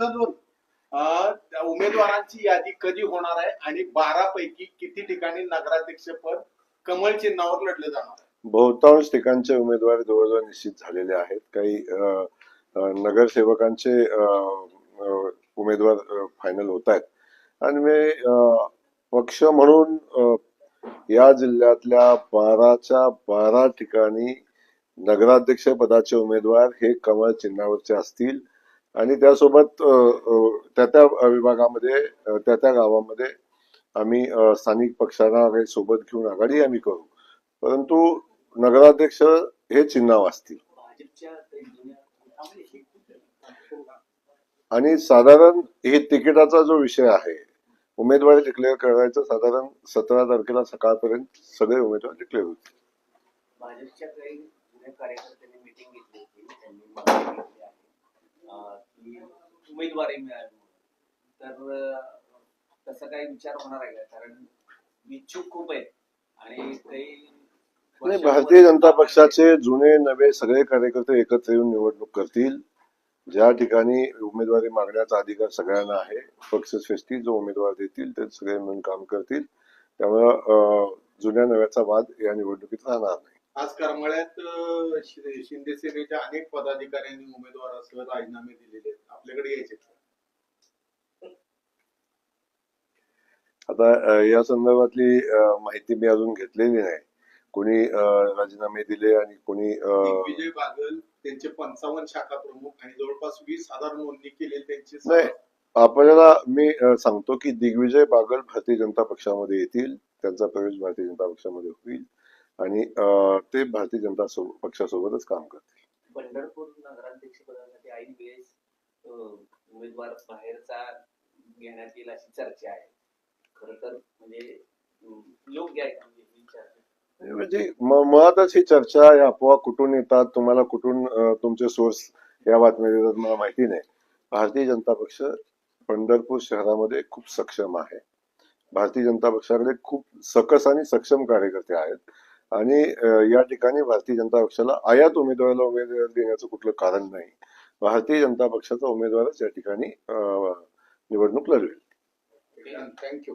सदून त्या उमेदवारांची यादी कधी होणार आहे आणि बारा पैकी किती ठिकाणी नगराध्यक्ष पद कमळ चिन्हावर लढले जाणार आहे? बहुतांश ठिकाणचे उमेदवार जवळजवळ निश्चित झालेले आहेत. काही नगरसेवकांचे उमेदवार फायनल होत आहेत. आणि मी पक्ष म्हणून या जिल्ह्यातल्या बाराच्या बारा ठिकाणी नगराध्यक्ष पदाचे उमेदवार हे कमळ चिन्हावरचे असतील. आणि त्यासोबत त्या त्या विभागामध्ये त्या त्या गावामध्ये आम्ही स्थानिक पक्षांना काही सोबत घेऊन आघाडी आम्ही करू. परंतु नगराध्यक्ष हे चिन्ह असतील. आणि साधारण हे तिकिटाचा जो विषय आहे उमेदवारी डिक्लेअर करायचं साधारण सतरा तारखेला सकाळपर्यंत सगळे उमेदवार डिक्लेअर होतील. उमेदवारी मिळावी. तर तसा काही विचार होणार आहे का? कारण इच्छुक खूप आहेत आणि काही नाही भारतीय जनता पक्षाचे जुने नवे सगळे कार्यकर्ते एकत्र येऊन निवडणूक करतील. ज्या ठिकाणी उमेदवारी मागण्याचा अधिकार सगळ्यांना आहे पक्षश्रेष्ठी जो उमेदवार देतील ते सगळे मिळून काम करतील. त्यामुळं जुन्या नव्याचा वाद या निवडणुकीत राहणार नाही. आज करमाळ्यात शिंदे सेनेच्या अनेक पदाधिकाऱ्यांनी उमेदवारासह राजीनामे दिलेले आहेत आपल्याकडे यायचे? आता या संदर्भातली माहिती मी अजून घेतलेली नाही कोणी राजीनामे दिले आणि कोणी अं, दिग्विजय बागल त्यांचे पंचावन्न शाखा प्रमुख आणि जवळपास वीस हजार नोंदणी केलेली त्यांची. आपल्याला मी सांगतो की दिग्विजय बागल भारतीय जनता पक्षामध्ये येतील त्यांचा प्रवेश भारतीय जनता पक्षामध्ये होईल आणि ते भारतीय जनता पक्षासोबतच काम करतील. पंढरपूर नगराध्यक्ष पदासाठी ऐन वेळेस उमेदवार बाहेरचा घेण्यात येईल अशी चर्चा आहे. खर तर म्हणजे योग्य आहे म्हणजे म्हणजे मुळातच ही चर्चा या अफवा कुठून येतात तुम्हाला कुठून तुमचे सोर्स या बातम्या देतात मला माहिती नाही. भारतीय जनता पक्ष पंढरपूर शहरामध्ये खूप सक्षम आहे. भारतीय जनता पक्षाकडे खूप सकस आणि सक्षम कार्यकर्ते आहेत. आणि या ठिकाणी भारतीय जनता पक्षाला आयात उमेदवाराला उमेदवार देण्याचं कुठलं कारण नाही. भारतीय जनता पक्षाचा उमेदवारच या ठिकाणी निवडणूक लढवेल. थँक्यू